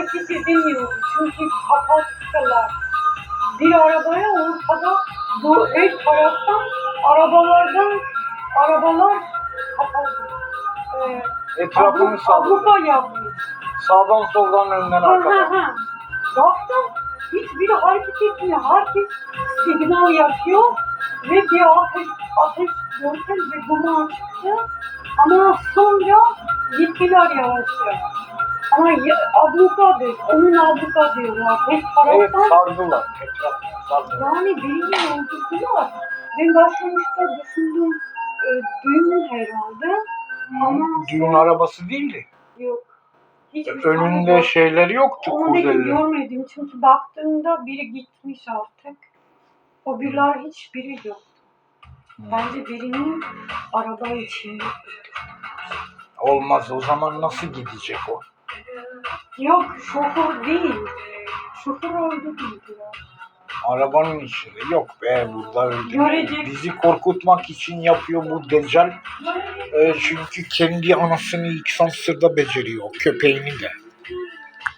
hareket edemiyordu. Çünkü kapattılar. Bir arabaya ortada bu her taraftan arabalardan arabalar kapalı. Ee, Etrafını abluka yapmış. Sağdan soldan önden arkadan. Baktım hiçbiri hareket etmiyor. Herkes signal yapıyor ve bir ateş, ateş görken bir duman çıktı. Ama sonra gittiler yavaş yavaş. Ama ya- abluka değil, onun abluka diyorlar. Hep Evet taraftan sardılar. Yani birini öldürdüler. Ben başlangıçta düşündüm e, düğün herhalde. Ama Düğün arabası değildi. yok. Hiçbir Önünde tane şeyleri yoktu Onu ben kuzeli. görmedim çünkü baktığımda biri gitmiş artık. O biriler hiçbiri yok. Bence birinin araba içinde. Olmaz o zaman nasıl gidecek o? Yok şoför değil. Şoför öldü bildiler. Arabanın içinde yok be burada öyle. Görecek. Bizi korkutmak için yapıyor bu deccal. E, çünkü kendi anasını ilk Samsır'da beceriyor. Köpeğini de.